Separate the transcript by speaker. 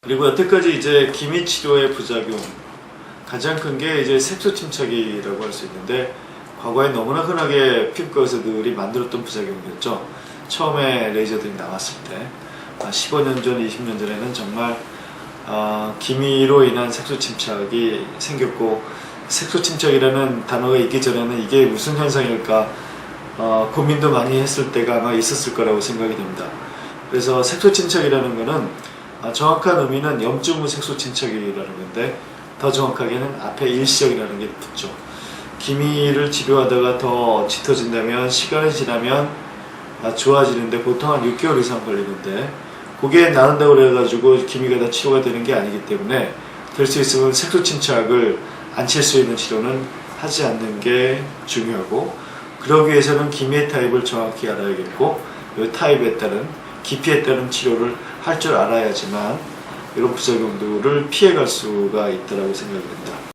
Speaker 1: 그리고 여태까지 이제 기미 치료의 부작용 가장 큰 게 이제 색소 침착이라고 할 수 있는데 과거에 너무나 흔하게 피부과 의사들이 만들었던 부작용이었죠. 처음에 레이저들이 나왔을 때 아, 15년 전, 20년 전에는 정말 아, 기미로 인한 색소 침착이 생겼고 색소 침착이라는 단어가 있기 전에는 이게 무슨 현상일까 어, 고민도 많이 했을 때가 아마 있었을 거라고 생각이 됩니다. 그래서 색소 침착이라는 거는 아, 정확한 의미는 염증 후 색소 침착이라는 건데 더 정확하게는 앞에 일시적이라는 게 붙죠. 기미를 치료하다가 더 짙어진다면 시간이 지나면 아, 좋아지는데 보통 한 6개월 이상 걸리는데 그게 나은다고 그래가지고 기미가 다 치료가 되는 게 아니기 때문에 될 수 있으면 색소 침착을 안 칠 수 있는 치료는 하지 않는 게 중요하고 그러기 위해서는 기미의 타입을 정확히 알아야겠고 이 타입에 따른 깊이에 따른 치료를 할 줄 알아야지만 이런 부작용들을 피해갈 수가 있다고 생각이 됩니다.